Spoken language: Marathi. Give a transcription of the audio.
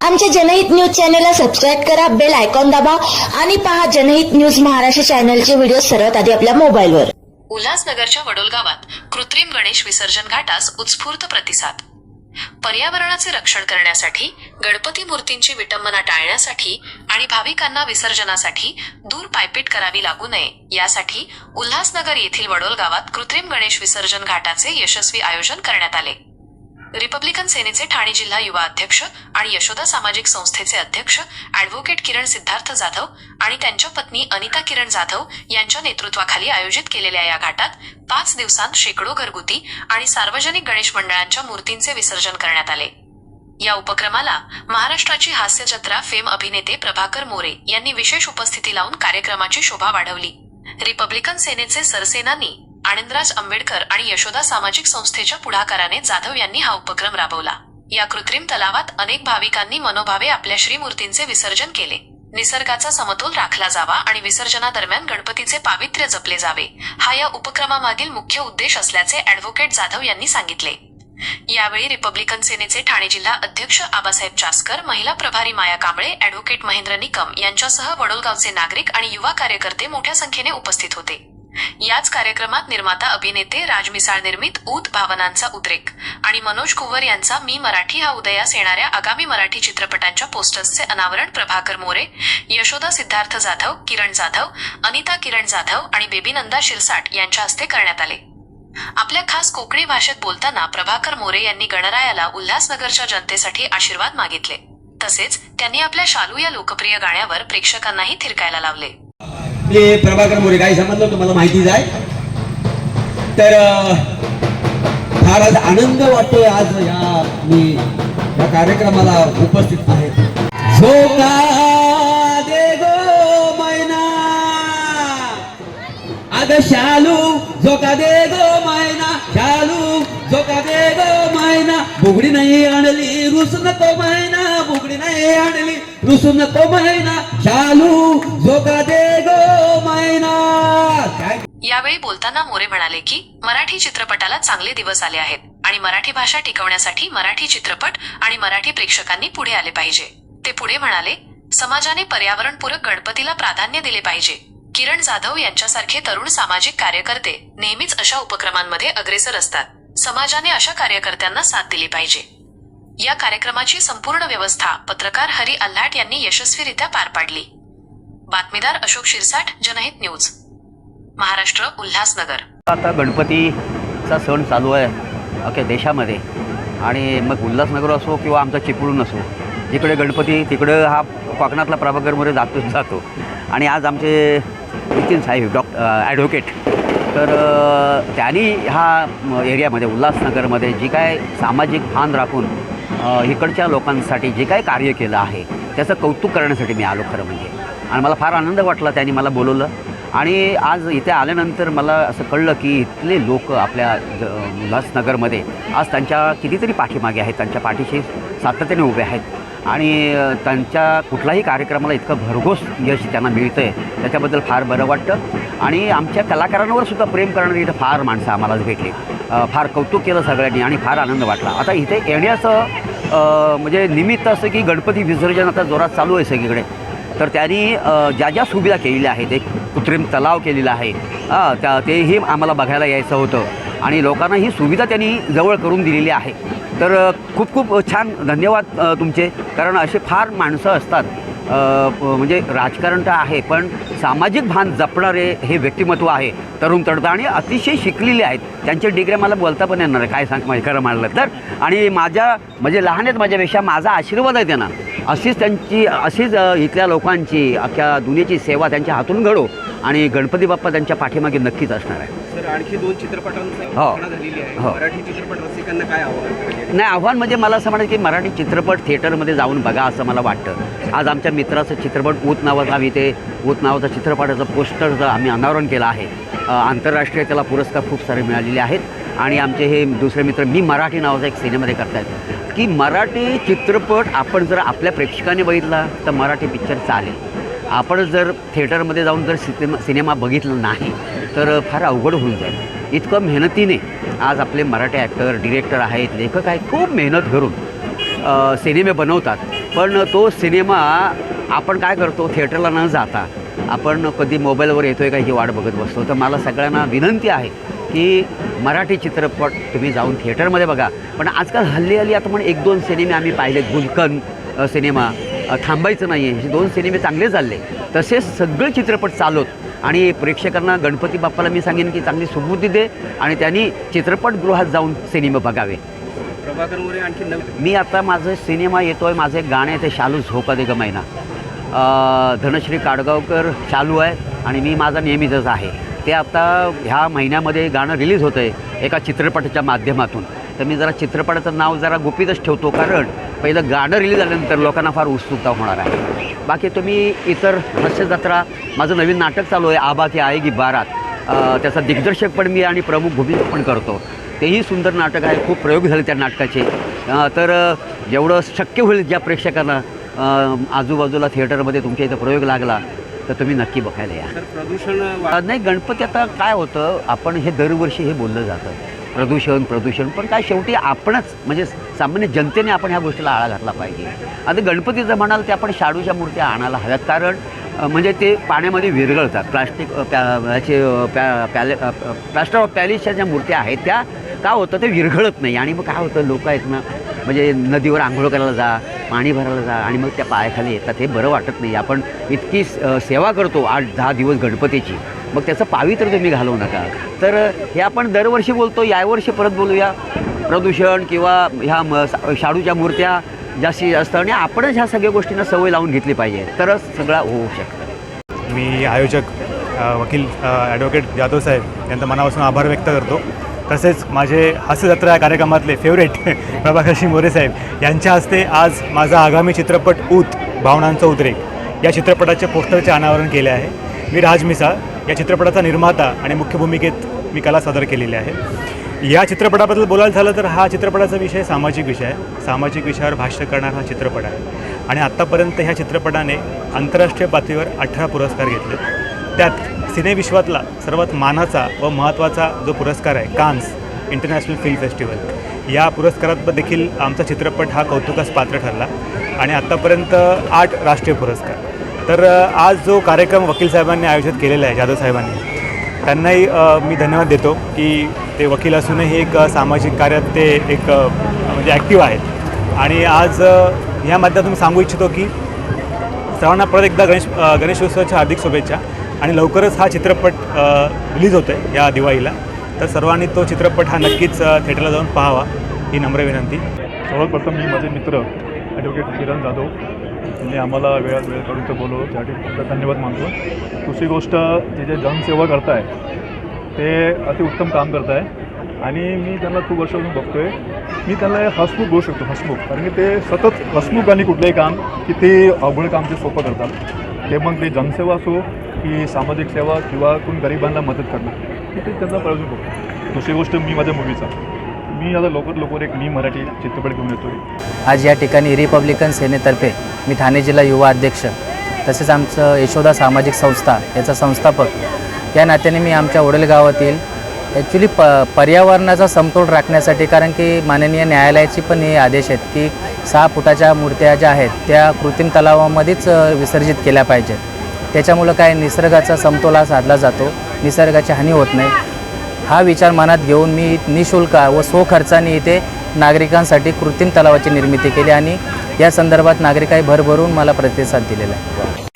आमच्या जनहित न्यूज चॅनलला सबस्क्राईब करा बेल आयकॉन दाबा आणि पहा जनहित न्यूज महाराष्ट्र चॅनलचे व्हिडिओ सर्वात आधी आपल्या मोबाईलवर. उल्हासनगरच्या वडोल गावात कृत्रिम गणेश विसर्जन घाटास उत्स्फूर्त प्रतिसाद. पर्यावरणाचे रक्षण करण्यासाठी गणपती मूर्तींची विटंबना टाळण्यासाठी आणि भाविकांना विसर्जनासाठी दूर पायपीट करावी लागू नये यासाठी उल्हासनगर येथील वडोल गावात कृत्रिम गणेश विसर्जन घाटाचे यशस्वी आयोजन करण्यात आले. रिपब्लिकन सेनेचे ठाणे जिल्हा युवा अध्यक्ष आणि यशोदा सामाजिक संस्थेचे अध्यक्ष अॅडव्होकेट किरण सिद्धार्थ जाधव आणि त्यांच्या पत्नी अनिता किरण जाधव यांच्या नेतृत्वाखाली आयोजित केलेल्या या घाटात पाच दिवसांत शेकडो घरगुती आणि सार्वजनिक गणेश मंडळांच्या मूर्तींचे विसर्जन करण्यात आले. या उपक्रमाला महाराष्ट्राची हास्य जत्रा फेम अभिनेते प्रभाकर मोरे यांनी विशेष उपस्थिती लावून कार्यक्रमाची शोभा वाढवली. रिपब्लिकन सेनेचे सरसेनानी आनंदराज आंबेडकर आणि यशोदा सामाजिक संस्थेच्या पुढाकाराने जाधव यांनी हा उपक्रम राबवला. या कृत्रिम तलावात अनेक भाविकांनी मनोभावे आपल्या श्रीमूर्तींचे विसर्जन केले. निसर्गाचा समतोल राखला जावा आणि विसर्जनादरम्यान गणपतीचे पावित्र्य जपले जावे हा या उपक्रमामागील मुख्य उद्देश असल्याचे अॅडव्होकेट जाधव यांनी सांगितले. यावेळी रिपब्लिकन सेनेचे ठाणे जिल्हा अध्यक्ष आबासाहेब चासकर महिला प्रभारी माया कांबळे अॅडव्होकेट महेंद्र निकम यांच्यासह वडोलगावचे नागरिक आणि युवा कार्यकर्ते मोठ्या संख्येने उपस्थित होते. याच कार्यक्रमात निर्माता अभिनेते राजमिसाळ निर्मित ऊत भावनांचा उद्रेक. आणि मनोज कुंवर यांचा मी मराठी हा उदयास येणाऱ्या आगामी मराठी चित्रपटांच्या पोस्टर्सचे अनावरण प्रभाकर मोरे यशोदा सिद्धार्थ जाधव किरण जाधव अनिता किरण जाधव आणि बेबीनंदा शिरसाट यांच्या हस्ते करण्यात आले. आपल्या खास कोकणी भाषेत बोलताना प्रभाकर मोरे यांनी गणरायाला उल्हासनगरच्या जनतेसाठी आशीर्वाद मागितले. तसेच त्यांनी आपल्या शालू या लोकप्रिय गाण्यावर प्रेक्षकांनाही थिरकायला लावले. आपले प्रभाकर मोरे काही समजलं तुम्हाला माहितीच आहे. तर अं, फार आज आनंद वाटतोय आज या मी या कार्यक्रमाला उपस्थित आहे. झोका दे गो मैना. अग शालू झोका दे गो मैना. शालू झोका दे गो मैना. बुगडी नाही आणली रुसन तो मैना. बुगडी नाही आणली रुस तो मैना. शालू झोका दे यावेळी बोलताना मोरे म्हणाले की मराठी चित्रपटाला चांगले दिवस आले आहेत आणि मराठी भाषा टिकवण्यासाठी मराठी चित्रपट आणि मराठी प्रेक्षकांनी पुढे आले पाहिजे. ते पुढे म्हणाले समाजाने पर्यावरणपूरक गणपतीला प्राधान्य दिले पाहिजे. किरण जाधव यांच्यासारखे तरुण सामाजिक कार्यकर्ते नेहमीच अशा उपक्रमांमध्ये अग्रेसर असतात. समाजाने अशा कार्यकर्त्यांना साथ दिली पाहिजे. या कार्यक्रमाची संपूर्ण व्यवस्था पत्रकार हरी अल्हाट यांनी यशस्वीरित्या पार पाडली. बातमीदार अशोक शिरसाट जनहित न्यूज. महाराष्ट्र उल्हासनगर. आता गणपतीचा सण चालू आहे अख्या देशामध्ये. आणि मग उल्हासनगर असो किंवा आमचा चिपळूण असो जिकडे गणपती तिकडं हा कोकणातला प्रभाकरमध्ये जातोच जातो. आणि आज आमचे नितीन साहेब डॉक्ट ॲडव्होकेट तर त्यांनी ह्या एरियामध्ये उल्हासनगरमध्ये जी काय सामाजिक भान राखून इकडच्या लोकांसाठी जे काय कार्य केलं आहे त्याचं कौतुक करण्यासाठी मी आलो खरं म्हणजे. आणि मला फार आनंद वाटला त्यांनी मला बोलवलं. आणि आज इथे आल्यानंतर मला असं कळलं की इथले लोक आपल्या उल्हासनगरमध्ये आज त्यांच्या कितीतरी पाठीमागे आहेत त्यांच्या पाठीशी सातत्याने उभे आहेत. आणि त्यांच्या कुठलाही कार्यक्रमाला इतकं भरघोस यश त्यांना मिळतं आहे त्याच्याबद्दल फार बरं वाटतं. आणि आमच्या कलाकारांवर सुद्धा प्रेम करणारी इथं फार माणसं आम्हाला भेटली. फार कौतुक केलं सगळ्यांनी आणि फार आनंद वाटला. आता इथे येण्याचं म्हणजे निमित्त असं की गणपती विसर्जन आता जोरात चालू आहे सगळीकडे. तर त्यांनी ज्या ज्या सुविधा केलेल्या आहेत एक कृत्रिम तलाव केलेला आहे त्या तेही आम्हाला बघायला यायचं होतं. आणि लोकांना ही सुविधा त्यांनी जवळ करून दिलेली आहे. तर खूप खूप छान धन्यवाद तुमचे. कारण असे फार माणसं असतात प- म्हणजे राजकारण तर आहे पण सामाजिक भान जपणारे हे व्यक्तिमत्व आहे. तरुण तडता आणि अतिशय शिकलेले आहेत. त्यांचे डिग्र्या मला बोलता पण येणार आहे काय सांग माझे खरं म्हणलं तर. आणि माझ्या म्हणजे लहान आहेत माझ्यापेक्षा माझा आशीर्वाद आहे त्यांना. अशीच त्यांची अशीच इथल्या लोकांची अख्ख्या दुनियेची सेवा त्यांच्या हातून घडो. आणि गणपती बाप्पा त्यांच्या पाठीमागे नक्कीच असणार आहे. सर आणखी दोन चित्रपटांची हो. हो. मराठी चित्रपट रसिकांना काय आव्हान करायचे? नाही आव्हान म्हणजे मला असं म्हणायचं की मराठी चित्रपट थिएटरमध्ये जाऊन बघा असं मला वाटतं. आज आमच्या मित्राचं चित्रपट ऊत नावाचा आम्ही ते ऊत नावाचा चित्रपटाचं पोस्टरचं आम्ही अनावरण केलं आहे. आंतरराष्ट्रीय त्याला पुरस्कार खूप सारे मिळालेले आहेत. आणि आमचे हे दुसरे मित्र मी मराठी नावाचा एक सिनेमामध्ये करतायत. की मराठी चित्रपट आपण जर आपल्या प्रेक्षकाने बघितला तर मराठी पिक्चर चालेल. आपण जर थिएटरमध्ये जाऊन जर सिनेमा सिनेमा बघितला नाही तर फार अवघड होऊन जाईल. इतकं मेहनतीने आज आपले मराठी ॲक्टर डिरेक्टर आहेत लेखक आहेत खूप मेहनत करून सिनेमे बनवतात. पण तो सिनेमा आपण काय करतो थिएटरला न जाता आपण कधी मोबाईलवर येतो आहे का ही वाट बघत बसतो. तर मला सगळ्यांना विनंती आहे की मराठी चित्रपट तुम्ही जाऊन थिएटरमध्ये बघा. पण आजकाल हल्ली हल्ली आता पण एक दोन सिनेमे आम्ही पाहिले. गुलकन सिनेमा थांबायचं नाही आहे हे दोन सिनेमे चांगले चालले. तसेच सगळे चित्रपट चालवत. आणि प्रेक्षकांना गणपती बाप्पाला मी सांगेन की चांगली सुबुद्धी दे आणि त्यांनी चित्रपटगृहात जाऊन सिनेमा बघावे. प्रभाकर मोरे आणखी मी आता माझं सिनेमा येतो आहे माझं एक गाणं आहे ते शालू झोका दे ग मैना. अ, धनश्री काडगावकर चालू आहे आणि मी माझा नेहमीचंच आहे. ते आता ह्या महिन्यामध्ये गाणं रिलीज होतं आहे एका चित्रपटाच्या माध्यमातून. तर मी जरा चित्रपटाचं नाव जरा गुपितच ठेवतो कारण पहिलं गाणं रिलीज झाल्यानंतर लोकांना फार उत्सुकता होणार आहे. बाकी तुम्ही इतर हास्य जत्रा माझं नवीन नाटक चालू आहे आबा की आएगी बारात. त्याचा दिग्दर्शक पण मी आणि प्रमुख भूमिका पण करतो. तेही सुंदर नाटक आहे खूप प्रयोग झाले त्या नाटकाचे. तर जेवढं शक्य होईल ज्या प्रेक्षकांना आजूबाजूला थिएटरमध्ये तुमच्या इथं प्रयोग लागला तर तुम्ही नक्की बघायला या. प्रदूषण नाही गणपती आता काय होतं आपण हे दरवर्षी हे बोललं जातं. प्रदूषण प्रदूषण पण काय शेवटी आपणच म्हणजे सामान्य जनतेने आपण ह्या गोष्टीला आळा घातला पाहिजे. आता गणपतीचं म्हणाल ते आपण शाडूच्या मूर्त्या आणायला हव्यात कारण म्हणजे ते पाण्यामध्ये विरघळतात. प्लास्टिक प्या ह्याचे प्या पॅले प्लास्टर ऑफ पॅलेसच्या ज्या मूर्त्या आहेत त्या का होतं ते विरघळत नाही. आणि मग काय होतं लोक आहेत ना म्हणजे नदीवर आंघोळ करायला जा पाणी भरायला जा आणि मग त्या पायाखाली येतात हे बरं वाटत नाही. आपण इतकी सेवा करतो आठ दहा दिवस गणपतीची. मग त्याचं पावित्र्य तुम्ही घालवू नका. तर हे आपण दरवर्षी बोलतो यावर्षी परत बोलूया. प्रदूषण किंवा ह्या म सा- शाडूच्या मूर्त्या जास्तीत जास्त आणि आपणच ह्या सगळ्या गोष्टींना सवय लावून घेतली पाहिजे. तरच सगळा होऊ शकतं. मी आयोजक वकील ॲडव्होकेट जाधव साहेब यांचा मनापासून आभार व्यक्त करतो. तसेच माझे हास्यजत्रा या कार्यक्रमातले फेवरेट प्रभाकरशी मोरे साहेब यांच्या हस्ते आज माझा आगामी चित्रपट ऊत भावनांचा उद्रेक या चित्रपटाचे पोस्टरचे अनावरण केले आहे. मी राज मिसाळ या चित्रपटाचा निर्माता आणि मुख्य भूमिकेत मी कला सादर केलेली आहे. या चित्रपटाबद्दल बोलायला झालं तर हा चित्रपटाचा विषय सामाजिक विषय आहे. सामाजिक विषयावर भाष्य करणारा हा चित्रपट आहे. आणि आत्तापर्यंत ह्या चित्रपटाने आंतरराष्ट्रीय पातळीवर अठरा पुरस्कार घेतले. त्यात सिनेविश्वातला सर्वात मानाचा व महत्त्वाचा जो पुरस्कार आहे कान्स इंटरनॅशनल फिल्म फेस्टिवल. या पुरस्कारात देखील आमचा चित्रपट हा कौतुकास पात्र ठरला आणि आत्तापर्यंत आठ राष्ट्रीय पुरस्कार. तर आज जो कार्यक्रम वकील साहेबांनी आयोजित केलेला आहे जाधव साहेबांनी त्यांनाही मी धन्यवाद देतो की ते वकील असूनही एक सामाजिक कार्यात ते एक म्हणजे ॲक्टिव्ह आहेत. आणि आज ह्या या माध्यमातून सांगू इच्छितो की सर्वांना परत एकदा गणेश गणेशोत्सवाच्या हार्दिक शुभेच्छा. आणि लवकरच हा चित्रपट रिलीज होतो आहे या दिवाळीला. तर सर्वांनी तो चित्रपट हा नक्कीच थिएटरला जाऊन पाहावा ही नम्र विनंती. सर्वप्रथम मी माझे मित्र ॲडव्होकेट किरण जाधव यांनी आम्हाला वेळात वेळ करून तर बोलवलं. त्यासाठी खूप धन्यवाद मानतो. दुसरी गोष्ट जे जे जनसेवा करताय ते अतिउत्तम काम करताय. आणि मी त्यांना खूप वर्षापासून बघतोय. मी त्यांना हसमुख बोलू शकतो हसमुख. कारण की ते सतत हसमुख आणि कुठलंही काम की ते अवघड काम ते सोपं करतात. ते मग ते जनसेवा असो की सामाजिक सेवा किंवा कोणी गरिबांना मदत करणं हे ते त्यांचा प्रयोजन बघतो दुसरी गोष्ट मी माझ्या मुलीचा. मी आता लवकर लवकर एक मी मराठी चित्रपट घेऊन येतो आज या ठिकाणी रिपब्लिकन सेनेतर्फे मी ठाणे जिल्हा युवा अध्यक्ष तसेच आमचं यशोदा सामाजिक संस्था याचा संस्थापक. या नात्याने मी आमच्या वडील गावातील ॲक्च्युली प पर्यावरणाचा समतोल राखण्यासाठी कारण की माननीय न्यायालयाचे पण हे आदेश आहेत की सहा फुटाच्या मूर्त्या ज्या आहेत त्या कृत्रिम तलावामध्येच विसर्जित केल्या पाहिजेत. त्याच्यामुळं काय निसर्गाचा समतोला साधला जातो. निसर्गाची हानी होत नाही. हा विचार मनात घेऊन मी निशुल्क व स्वखर्चाने इथे नागरिकांसाठी कृत्रिम तलावाची निर्मिती केली आणि या संदर्भात नागरिकांनी भरभरून मला प्रतिसाद दिलेला आहे.